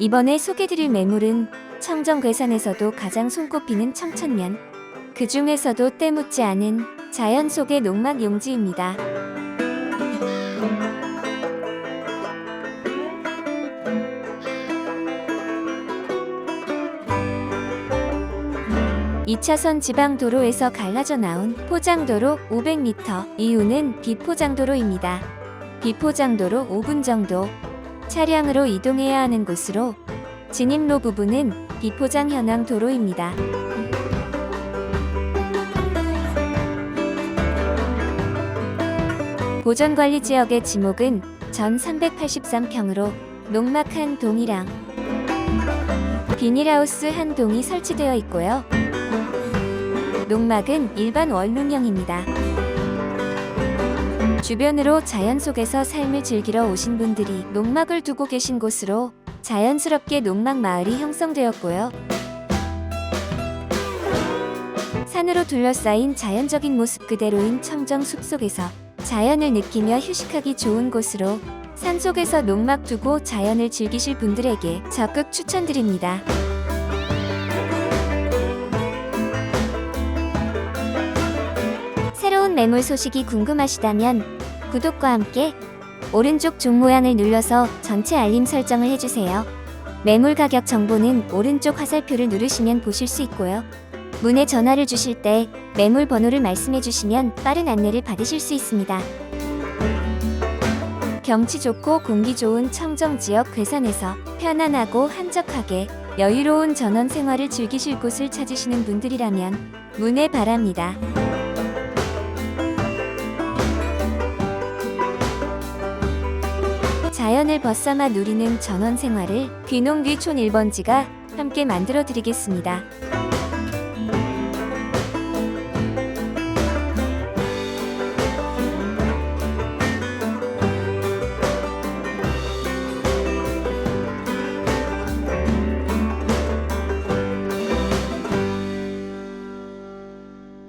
이번에 소개드릴 매물은 청정괴산에서도 가장 손꼽히는 청천면. 그 중에서도 때묻지 않은 자연 속의 농막 용지입니다. 이차선 지방도로에서 갈라져 나온 포장도로 500m, 이유는 비포장도로입니다. 비포장도로 5분 정도 차량으로 이동해야 하는 곳으로 진입로 부분은 비포장 현황 도로입니다. 보전관리 지역의 지목은 전 383평으로 농막 한 동이랑 비닐하우스 한 동이 설치되어 있고요. 농막은 일반 원룸형입니다. 주변으로 자연 속에서 삶을 즐기러 오신 분들이 농막을 두고 계신 곳으로 자연스럽게 농막 마을이 형성되었고요. 산으로 둘러싸인 자연적인 모습 그대로인 청정 숲속에서 자연을 느끼며 휴식하기 좋은 곳으로 산속에서 농막 두고 자연을 즐기실 분들에게 적극 추천드립니다. 매물 소식이 궁금하시다면 구독과 함께 오른쪽 종 모양을 눌러서 전체 알림 설정을 해주세요. 매물 가격 정보는 오른쪽 화살표를 누르시면 보실 수 있고요. 문의 전화를 주실 때 매물 번호를 말씀해 주시면 빠른 안내를 받으실 수 있습니다. 경치 좋고 공기 좋은 청정 지역 괴산에서 편안하고 한적하게 여유로운 전원 생활을 즐기실 곳을 찾으시는 분들이라면 문의 바랍니다. 자연을 벗삼아 누리는 전원 생활을 귀농귀촌 1번지가 함께 만들어 드리겠습니다.